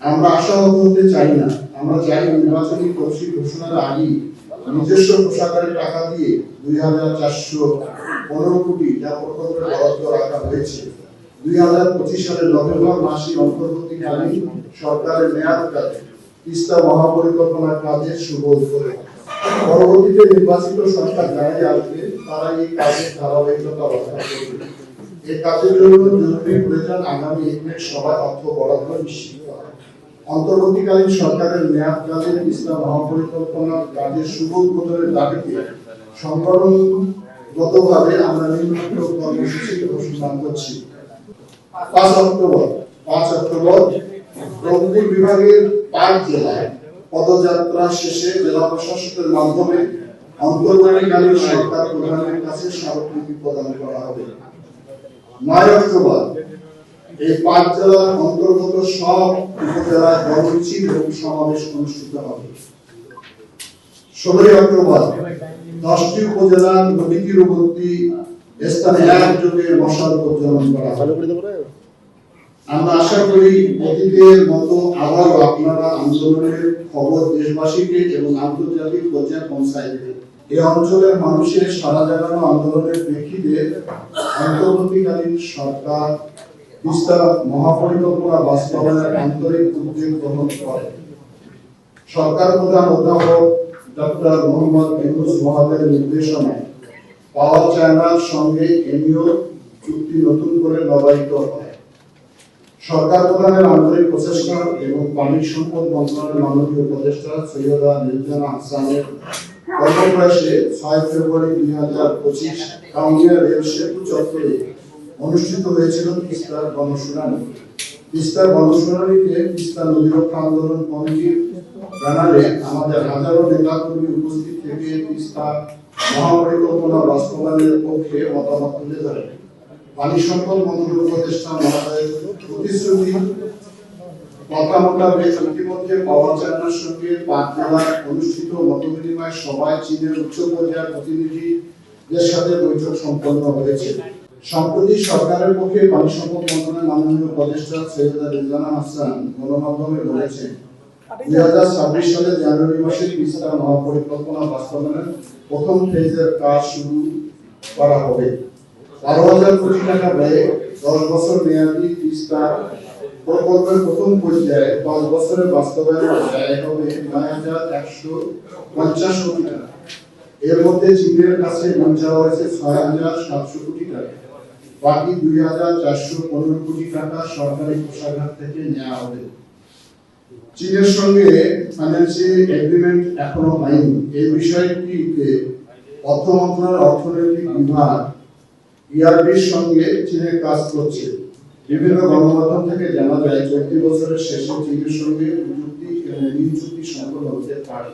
আমরা আশাহত হতে চাই না। আমরা চাই নির্বাচনী তফসি ঘোষণার আগেই নিজস্ব কোষাগারের টাকা দিয়ে দুই হাজার চারশো পনেরো কোটি যা প্রকল্পে বরাদ্দ রাখা হয়েছে। দুই হাজার পঁচিশ সালের নভেম্বর মাসে অন্তর্বর্তীকালীন সরকারের মেয়াদকালে তিস্তা মহাপরিকল্পনার কাজে শুভ করে পরবর্তীতে নির্বাচিত সরকার যারাই আসবে তারা এই কাজের ধারাবাহিকতা রক্ষা করবে। এই কাজের জন্য জরুরি প্রয়োজন আগামী একমের সভায় অর্থ বরাদ্দ নিশ্চিত করা। অন্তর্বর্তীকালীন সরকারের মেয়াদকালীন ইসলাম মহাপরিকল্পনার কাজের শুভ উদ্বোধনের দাবিতে সংগঠনগতভাবে আমরা নিম্নলিখিত কর্মসূচি ঘোষণা করছি। পাঁচ অক্টোবর পাঁচ অক্টোবর রংপুর বিভাগের পাঁচ জেলায় পদযাত্রা শেষে জেলা প্রশাসকের মাধ্যমে অন্তর্বর্তীকালীন সরকার প্রধানের কাছে স্মারকলিপি প্রদান করা হবে। নয় অক্টোবর এই পাঁচ জেলার অন্তর্গত সব উপজেলায় কর্মসূচি এবং সমাবেশ অনুষ্ঠিত হবে। ষোলোই অক্টোবর, দশটি উপজেলার নদী তীরবর্তী স্থানে একযোগে মশাল প্রজ্বলন করা হবে। আমরা আশা করি অতীতের মতো আবারও আপনারা আন্দোলনের খবর দেশবাসীকে এবং আন্তর্জাতিক পর্যায়ে পৌঁছায় দেবেন এই অঞ্চলের মানুষের সারা জাগানো আন্দোলনের প্রেক্ষিতে অন্তর্বর্তীকালীন সরকার তিস্তা মহাপরিকল্পনা বাস্তবায়নের আন্তরিক উদ্যোগ গ্রহণ করে। সরকার প্রধান অধ্যাপক ডক্টর মোহাম্মদ ইউনুস মহাদের নির্দেশনায় পাওয়ার চায়নার সঙ্গে এমইও চুক্তি নতুন করে নবায়িত হয়। সরকার প্রধানের আন্তরিক প্রচেষ্টা এবং পানি সম্পদ মন্ত্রণালয়ের মাননীয় উপদেষ্টা সৈয়দা নির্জনা হাসানের কর্মপ্রয়াসে ছয় ফেব্রুয়ারি দুই হাজার পঁচিশ কাউনিয়া রেল সেতু চত্বরে অনুষ্ঠিত হয়েছিল তিস্তার গণশুনানি তিস্তার গণশুনানিতে তিস্তা নদী রক্ষা আন্দোলন কমিটির ব্যানারে আমাদের হাজারো নেতা কর্মী উপস্থিত থেকে তিস্তা মহাপরিকল্পনা বাস্তবায়নের পক্ষে মতামত তুলে ধরে পানি সম্পদ মন্ত্রী উপদেষ্টা মহোদয়ের প্রতিশ্রুতি, কথা মোতাবেক ইতিমধ্যে পাওয়ার চায়নার সঙ্গে পাঁচ অনুষ্ঠিত মত বিনিময় সভায় চীনের উচ্চ পর্যায়ের প্রতিনিধিদের সাথে বৈঠক সম্পন্ন হয়েছে। সম্প্রতি সরকারের পক্ষে পানি সম্পদ মন্ত্রণালয়ের মাননীয় উপদেষ্টা সৈয়দা রিজওয়ানা হাসান গণমাধ্যমে বলেছেন, দুই হাজার ছাব্বিশ সালের জানুয়ারি মাসে তিস্তা মহাপরিকল্পনা বাস্তবায়নের প্রথম ফেজের কাজ শুরু করা হবে। বারো হাজার কোটি টাকা ব্যয়ে দশ বছর মেয়াদী তিস্তা প্রকল্পের প্রথম পর্যায়ে পাঁচ বছরের বাস্তবায়নের ব্যয় হবে নয় হাজার একশো পঞ্চাশ কোটি টাকা। এর মধ্যে চীনের কাছে ঋণ চাওয়া হয়েছে ছয় হাজার সাতশো কোটি টাকা। বাকি দুই হাজার চারশো পনেরো কোটি টাকা সরকারি কোষাগার থেকে নেওয়া হবে। চীনের সঙ্গে ফাইন্যান্সিয়াল এগ্রিমেন্ট এখনও হয়নি। এই বিষয়টিতে অর্থ মন্ত্রণালয়ের অর্থনৈতিক বিভাগ ইআরবির সঙ্গে চীনের কাজ করছে। বিভিন্ন গণমাধ্যম থেকে জানা যায়, চলতি বছরের শেষে চীনের সঙ্গে চুক্তি ঋণ চুক্তি সম্পন্ন হতে পারে।